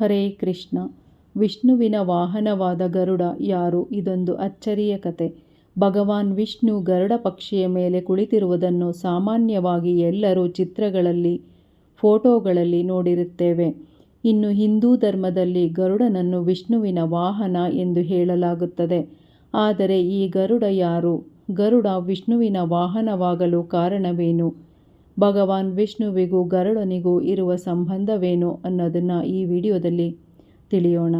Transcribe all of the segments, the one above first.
ಹರೇ ಕೃಷ್ಣ. ವಿಷ್ಣುವಿನ ವಾಹನವಾದ ಗರುಡ ಯಾರು? ಇದೊಂದು ಅಚ್ಚರಿಯ ಕತೆ. ಭಗವಾನ್ ವಿಷ್ಣು ಗರುಡ ಪಕ್ಷಿಯ ಮೇಲೆ ಕುಳಿತಿರುವುದನ್ನು ಸಾಮಾನ್ಯವಾಗಿ ಎಲ್ಲರೂ ಚಿತ್ರಗಳಲ್ಲಿ, ಫೋಟೋಗಳಲ್ಲಿ ನೋಡಿರುತ್ತೇವೆ. ಇನ್ನು ಹಿಂದೂ ಧರ್ಮದಲ್ಲಿ ಗರುಡನನ್ನು ವಿಷ್ಣುವಿನ ವಾಹನ ಎಂದು ಹೇಳಲಾಗುತ್ತದೆ. ಆದರೆ ಈ ಗರುಡ ಯಾರು? ಗರುಡ ವಿಷ್ಣುವಿನ ವಾಹನವಾಗಲು ಕಾರಣವೇನು? ಭಗವಾನ್ ವಿಷ್ಣುವಿಗೂ ಗರುಡನಿಗೂ ಇರುವ ಸಂಬಂಧವೇನು ಅನ್ನೋದನ್ನು ಈ ವಿಡಿಯೋದಲ್ಲಿ ತಿಳಿಯೋಣ.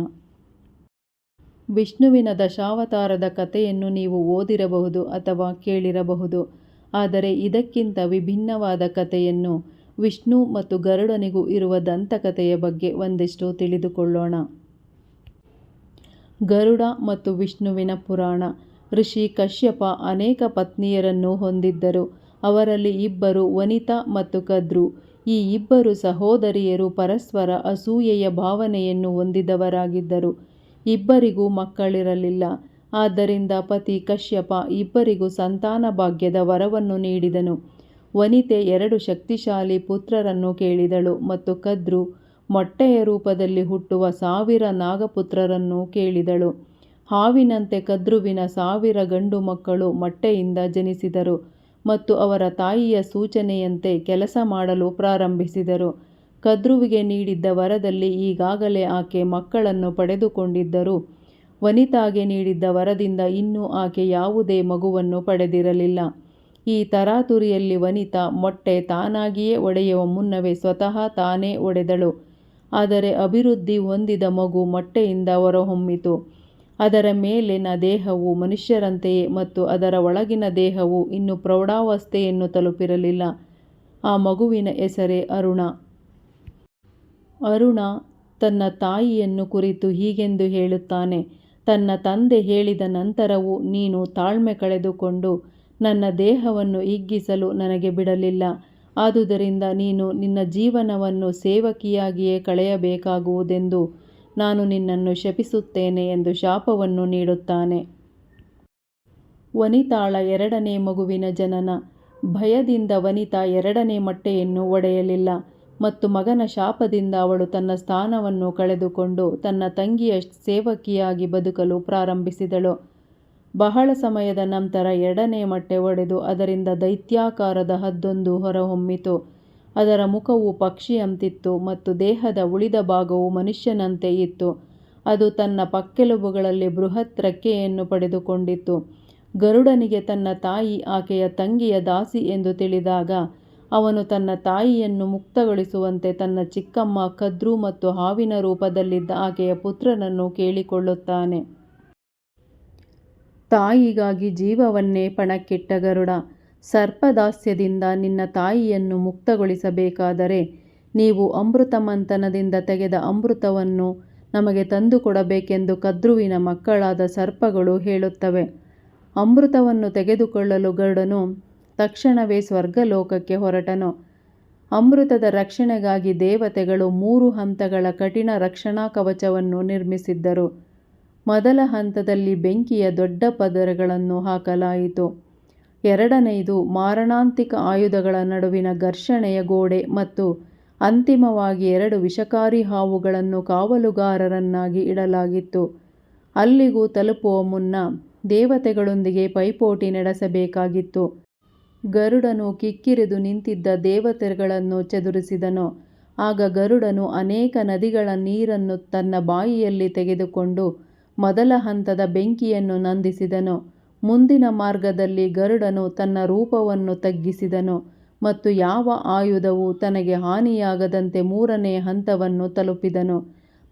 ವಿಷ್ಣುವಿನ ದಶಾವತಾರದ ಕಥೆಯನ್ನು ನೀವು ಓದಿರಬಹುದು ಅಥವಾ ಕೇಳಿರಬಹುದು, ಆದರೆ ಇದಕ್ಕಿಂತ ವಿಭಿನ್ನವಾದ ಕಥೆಯನ್ನು ವಿಷ್ಣು ಮತ್ತು ಗರುಡನಿಗೂ ಇರುವ ದಂತಕಥೆಯ ಬಗ್ಗೆ ಒಂದಿಷ್ಟು ತಿಳಿದುಕೊಳ್ಳೋಣ. ಗರುಡ ಮತ್ತು ವಿಷ್ಣುವಿನ ಪುರಾಣ. ಋಷಿ ಕಶ್ಯಪ ಅನೇಕ ಪತ್ನಿಯರನ್ನು ಹೊಂದಿದ್ದರು. ಅವರಲ್ಲಿ ಇಬ್ಬರು ವನಿತಾ ಮತ್ತು ಕದ್ರು. ಈ ಇಬ್ಬರು ಸಹೋದರಿಯರು ಪರಸ್ಪರ ಅಸೂಯೆಯ ಭಾವನೆಯನ್ನು ಹೊಂದಿದವರಾಗಿದ್ದರು. ಇಬ್ಬರಿಗೂ ಮಕ್ಕಳಿರಲಿಲ್ಲ. ಆದ್ದರಿಂದ ಪತಿ ಕಶ್ಯಪ ಇಬ್ಬರಿಗೂ ಸಂತಾನ ಭಾಗ್ಯದ ವರವನ್ನು ನೀಡಿದನು. ವನಿತೆ ಎರಡು ಶಕ್ತಿಶಾಲಿ ಪುತ್ರರನ್ನು ಕೇಳಿದಳು ಮತ್ತು ಕದ್ರು ಮೊಟ್ಟೆಯ ರೂಪದಲ್ಲಿ ಹುಟ್ಟುವ ಸಾವಿರ ನಾಗಪುತ್ರರನ್ನು ಕೇಳಿದಳು. ಹಾವಿನಂತೆ ಕದ್ರುವಿನ ಸಾವಿರ ಗಂಡು ಮಕ್ಕಳು ಮೊಟ್ಟೆಯಿಂದ ಜನಿಸಿದರು. ಮತ್ತು ಅವರ ತಾಯಿಯ ಸೂಚನೆಯಂತೆ ಕೆಲಸ ಮಾಡಲು ಪ್ರಾರಂಭಿಸಿದರು. ಕದ್ರುವಿಗೆ ನೀಡಿದ್ದ ವರದಲ್ಲಿ ಈಗಾಗಲೇ ಆಕೆ ಮಕ್ಕಳನ್ನು ಪಡೆದುಕೊಂಡಿದ್ದರು. ವನಿತಾಗೆ ನೀಡಿದ್ದ ವರದಿಂದ ಇನ್ನೂ ಆಕೆ ಯಾವುದೇ ಮಗುವನ್ನು ಪಡೆದಿರಲಿಲ್ಲ. ಈ ತರಾತುರಿಯಲ್ಲಿ ವನಿತಾ ಮೊಟ್ಟೆ ತಾನಾಗಿಯೇ ಒಡೆಯುವ ಮುನ್ನವೇ ಸ್ವತಃ ತಾನೇ ಒಡೆದಳು. ಆದರೆ ಅಭಿವೃದ್ಧಿ ಹೊಂದಿದ ಮಗು ಮೊಟ್ಟೆಯಿಂದ ಹೊರಹೊಮ್ಮಿತು. ಅದರ ಮೇಲಿನ ದೇಹವು ಮನುಷ್ಯರಂತೆಯೇ ಮತ್ತು ಅದರ ಒಳಗಿನ ದೇಹವು ಇನ್ನೂ ಪ್ರೌಢಾವಸ್ಥೆಯನ್ನು ತಲುಪಿರಲಿಲ್ಲ. ಆ ಮಗುವಿನ ಹೆಸರೇ ಅರುಣ. ಅರುಣ ತನ್ನ ತಾಯಿಯನ್ನು ಕುರಿತು ಹೀಗೆಂದು ಹೇಳುತ್ತಾನೆ, ತನ್ನ ತಂದೆ ಹೇಳಿದ ನಂತರವೂ ನೀನು ತಾಳ್ಮೆ ಕಳೆದುಕೊಂಡು ನನ್ನ ದೇಹವನ್ನು ಹಿಗ್ಗಿಸಲು ನನಗೆ ಬಿಡಲಿಲ್ಲ. ಆದುದರಿಂದ ನೀನು ನಿನ್ನ ಜೀವನವನ್ನು ಸೇವಕಿಯಾಗಿಯೇ ಕಳೆಯಬೇಕಾಗುವುದೆಂದು ನಾನು ನಿನ್ನನ್ನು ಶಪಿಸುತ್ತೇನೆ ಎಂದು ಶಾಪವನ್ನು ನೀಡುತ್ತಾನೆ. ವನಿತಾಳ ಎರಡನೇ ಮಗುವಿನ ಜನನ. ಭಯದಿಂದ ವನಿತಾ ಎರಡನೇ ಮೊಟ್ಟೆಯನ್ನು ಒಡೆಯಲಿಲ್ಲ ಮತ್ತು ಮಗನ ಶಾಪದಿಂದ ಅವಳು ತನ್ನ ಸ್ಥಾನವನ್ನು ಕಳೆದುಕೊಂಡು ತನ್ನ ತಂಗಿಯ ಸೇವಕಿಯಾಗಿ ಬದುಕಲು ಪ್ರಾರಂಭಿಸಿದಳು. ಬಹಳ ಸಮಯದ ನಂತರ ಎರಡನೇ ಮೊಟ್ಟೆ ಒಡೆದು ಅದರಿಂದ ದೈತ್ಯಾಕಾರದ ಹದ್ದೊಂದು ಹೊರಹೊಮ್ಮಿತು. ಅದರ ಮುಖವು ಪಕ್ಷಿಯಂತಿತ್ತು ಮತ್ತು ದೇಹದ ಉಳಿದ ಭಾಗವು ಮನುಷ್ಯನಂತೆ ಇತ್ತು. ಅದು ತನ್ನ ಪಕ್ಕೆಲುಬುಗಳಲ್ಲಿ ಬೃಹತ್ ರೆಕ್ಕೆಯನ್ನು ಪಡೆದುಕೊಂಡಿತ್ತು. ಗರುಡನಿಗೆ ತನ್ನ ತಾಯಿ ಆಕೆಯ ತಂಗಿಯ ದಾಸಿ ಎಂದು ತಿಳಿದಾಗ, ಅವನು ತನ್ನ ತಾಯಿಯನ್ನು ಮುಕ್ತಗೊಳಿಸುವಂತೆ ತನ್ನ ಚಿಕ್ಕಮ್ಮ ಕದ್ರು ಮತ್ತು ಹಾವಿನ ರೂಪದಲ್ಲಿದ್ದ ಆಕೆಯ ಪುತ್ರನನ್ನು ಕೇಳಿಕೊಳ್ಳುತ್ತಾನೆ. ತಾಯಿಗಾಗಿ ಜೀವವನ್ನೇ ಪಣಕ್ಕಿಟ್ಟ ಗರುಡ. ಸರ್ಪದಾಸ್ಯದಿಂದ ನಿನ್ನ ತಾಯಿಯನ್ನು ಮುಕ್ತಗೊಳಿಸಬೇಕಾದರೆ ನೀವು ಅಮೃತ ಮಂಥನದಿಂದ ತೆಗೆದ ಅಮೃತವನ್ನು ನಮಗೆ ತಂದುಕೊಡಬೇಕೆಂದು ಕದ್ರುವಿನ ಮಕ್ಕಳಾದ ಸರ್ಪಗಳು ಹೇಳುತ್ತವೆ. ಅಮೃತವನ್ನು ತೆಗೆದುಕೊಳ್ಳಲು ಗರುಡನು ತಕ್ಷಣವೇ ಸ್ವರ್ಗಲೋಕಕ್ಕೆ ಹೊರಟನು. ಅಮೃತದ ರಕ್ಷಣೆಗಾಗಿ ದೇವತೆಗಳು ಮೂರು ಹಂತಗಳ ಕಠಿಣ ರಕ್ಷಣಾ ಕವಚವನ್ನು ನಿರ್ಮಿಸಿದ್ದರು. ಮೊದಲ ಹಂತದಲ್ಲಿ ಬೆಂಕಿಯ ದೊಡ್ಡ ಪದರಗಳನ್ನು ಹಾಕಲಾಯಿತು. ಎರಡನೆಯದು ಮಾರಣಾಂತಿಕ ಆಯುಧಗಳ ನಡುವಿನ ಘರ್ಷಣೆಯ ಗೋಡೆ ಮತ್ತು ಅಂತಿಮವಾಗಿ ಎರಡು ವಿಷಕಾರಿ ಹಾವುಗಳನ್ನು ಕಾವಲುಗಾರರನ್ನಾಗಿ ಇಡಲಾಗಿತ್ತು. ಅಲ್ಲಿಗೂ ತಲುಪುವ ಮುನ್ನ ದೇವತೆಗಳೊಂದಿಗೆ ಪೈಪೋಟಿ ನಡೆಸಬೇಕಾಗಿತ್ತು. ಗರುಡನು ಕಿಕ್ಕಿರಿದು ನಿಂತಿದ್ದ ದೇವತೆಗಳನ್ನು ಚದುರಿಸಿದನು. ಆಗ ಗರುಡನು ಅನೇಕ ನದಿಗಳ ನೀರನ್ನು ತನ್ನ ಬಾಯಿಯಲ್ಲಿ ತೆಗೆದುಕೊಂಡು ಮೊದಲ ಹಂತದ ಬೆಂಕಿಯನ್ನು ನಂದಿಸಿದನು. ಮುಂದಿನ ಮಾರ್ಗದಲ್ಲಿ ಗರುಡನು ತನ್ನ ರೂಪವನ್ನು ತಗ್ಗಿಸಿದನು ಮತ್ತು ಯಾವ ಆಯುಧವು ತನಗೆ ಹಾನಿಯಾಗದಂತೆ ಮೂರನೇ ಹಂತವನ್ನು ತಲುಪಿದನು.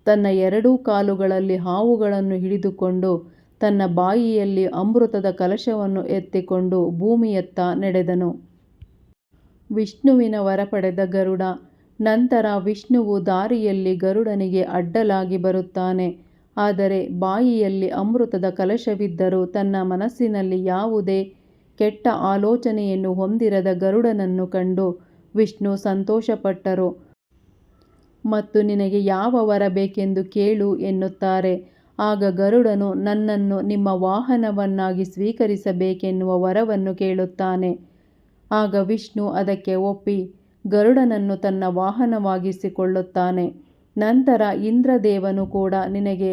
ತನ್ನ ಎರಡೂ ಕಾಲುಗಳಲ್ಲಿ ಹಾವುಗಳನ್ನು ಹಿಡಿದುಕೊಂಡು ತನ್ನ ಬಾಯಿಯಲ್ಲಿ ಅಮೃತದ ಕಲಶವನ್ನು ಎತ್ತಿಕೊಂಡು ಭೂಮಿಯತ್ತ ನಡೆದನು. ವಿಷ್ಣುವಿನ ವರ ಪಡೆದ ಗರುಡ, ನಂತರ ವಿಷ್ಣುವು ದಾರಿಯಲ್ಲಿ ಗರುಡನಿಗೆ ಅಡ್ಡಲಾಗಿ ಬರುತ್ತಾನೆ. ಆದರೆ ಬಾಯಿಯಲ್ಲಿ ಅಮೃತದ ಕಲಶವಿದ್ದರೂ ತನ್ನ ಮನಸ್ಸಿನಲ್ಲಿ ಯಾವುದೇ ಕೆಟ್ಟ ಆಲೋಚನೆಯನ್ನು ಹೊಂದಿರದ ಗರುಡನನ್ನು ಕಂಡು ವಿಷ್ಣು ಸಂತೋಷಪಟ್ಟರು. ಮತ್ತು ನಿನಗೆ ಯಾವ ವರ ಬೇಕೆಂದು ಕೇಳು, ಎನ್ನುತ್ತಾರೆ. ಆಗ ಗರುಡನು, ನನ್ನನ್ನು ನಿಮ್ಮ ವಾಹನವನ್ನಾಗಿ ಸ್ವೀಕರಿಸಬೇಕೆನ್ನುವ ವರವನ್ನು ಕೇಳುತ್ತಾನೆ. ಆಗ ವಿಷ್ಣು ಅದಕ್ಕೆ ಒಪ್ಪಿ ಗರುಡನನ್ನು ತನ್ನ ವಾಹನವಾಗಿಸಿಕೊಳ್ಳುತ್ತಾನೆ. ನಂತರ ಇಂದ್ರದೇವನು ಕೂಡ ನಿನಗೆ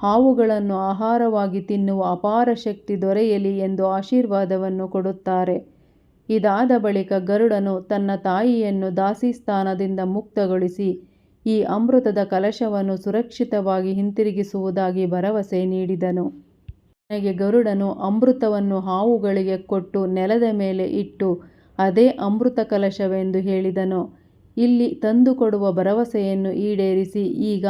ಹಾವುಗಳನ್ನು ಆಹಾರವಾಗಿ ತಿನ್ನುವ ಅಪಾರ ಶಕ್ತಿ ದೊರೆಯಲಿ ಎಂದು ಆಶೀರ್ವಾದವನ್ನು ಕೊಡುತ್ತಾರೆ. ಇದಾದ ಬಳಿಕ ಗರುಡನು ತನ್ನ ತಾಯಿಯನ್ನು ದಾಸಿಸ್ಥಾನದಿಂದ ಮುಕ್ತಗೊಳಿಸಿ ಈ ಅಮೃತದ ಕಲಶವನ್ನು ಸುರಕ್ಷಿತವಾಗಿ ಹಿಂತಿರುಗಿಸುವುದಾಗಿ ಭರವಸೆ ನೀಡಿದನು. ನನಗೆ ಗರುಡನು ಅಮೃತವನ್ನು ಹಾವುಗಳಿಗೆ ಕೊಟ್ಟು ನೆಲದ ಮೇಲೆ ಇಟ್ಟು ಅದೇ ಅಮೃತ ಕಲಶವೆಂದು ಹೇಳಿದನು. ಇಲ್ಲಿ ತಂದುಕೊಡುವ ಭರವಸೆಯನ್ನು ಈಡೇರಿಸಿ, ಈಗ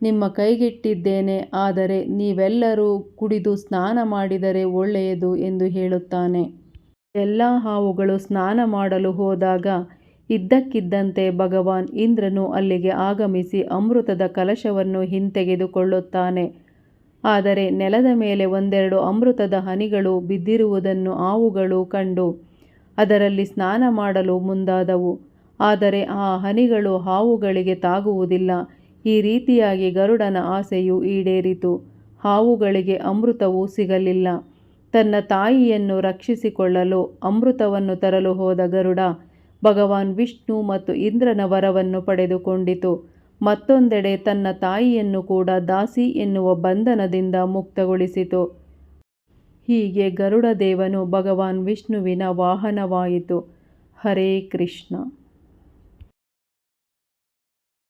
ನಿಮ್ಮ ಕೈಗಿಟ್ಟಿದ್ದೇನೆ, ಆದರೆ ನೀವೆಲ್ಲರೂ ಕುಡಿದು ಸ್ನಾನ ಮಾಡಿದರೆ ಒಳ್ಳೆಯದು ಎಂದು ಹೇಳುತ್ತಾನೆ. ಎಲ್ಲ ಹಾವುಗಳು ಸ್ನಾನ ಮಾಡಲು ಹೋದಾಗ ಇದ್ದಕ್ಕಿದ್ದಂತೆ ಭಗವಾನ್ ಇಂದ್ರನು ಅಲ್ಲಿಗೆ ಆಗಮಿಸಿ ಅಮೃತದ ಕಲಶವನ್ನು ಹಿಂತೆಗೆದುಕೊಳ್ಳುತ್ತಾನೆ. ಆದರೆ ನೆಲದ ಮೇಲೆ ಒಂದೆರಡು ಅಮೃತದ ಹನಿಗಳು ಬಿದ್ದಿರುವುದನ್ನು ಹಾವುಗಳು ಕಂಡು ಅದರಲ್ಲಿ ಸ್ನಾನ ಮಾಡಲು ಮುಂದಾದವು. ಆದರೆ ಆ ಹನಿಗಳು ಹಾವುಗಳಿಗೆ ತಾಗುವುದಿಲ್ಲ. ಈ ರೀತಿಯಾಗಿ ಗರುಡನ ಆಸೆಯು ಈಡೇರಿತು. ಹಾವುಗಳಿಗೆ ಅಮೃತವು ಸಿಗಲಿಲ್ಲ. ತನ್ನ ತಾಯಿಯನ್ನು ರಕ್ಷಿಸಿಕೊಳ್ಳಲು ಅಮೃತವನ್ನು ತರಲು ಹೋದ ಗರುಡ, ಭಗವಾನ್ ವಿಷ್ಣು ಮತ್ತು ಇಂದ್ರನ ವರವನ್ನು ಪಡೆದುಕೊಂಡಿತು. ಮತ್ತೊಂದೆಡೆ ತನ್ನ ತಾಯಿಯನ್ನು ಕೂಡ ದಾಸಿ ಎನ್ನುವ ಬಂಧನದಿಂದ ಮುಕ್ತಗೊಳಿಸಿತು. ಹೀಗೆ ಗರುಡ ದೇವನು ಭಗವಾನ್ ವಿಷ್ಣುವಿನ ವಾಹನವಾಯಿತು. ಹರೇ ಕೃಷ್ಣ.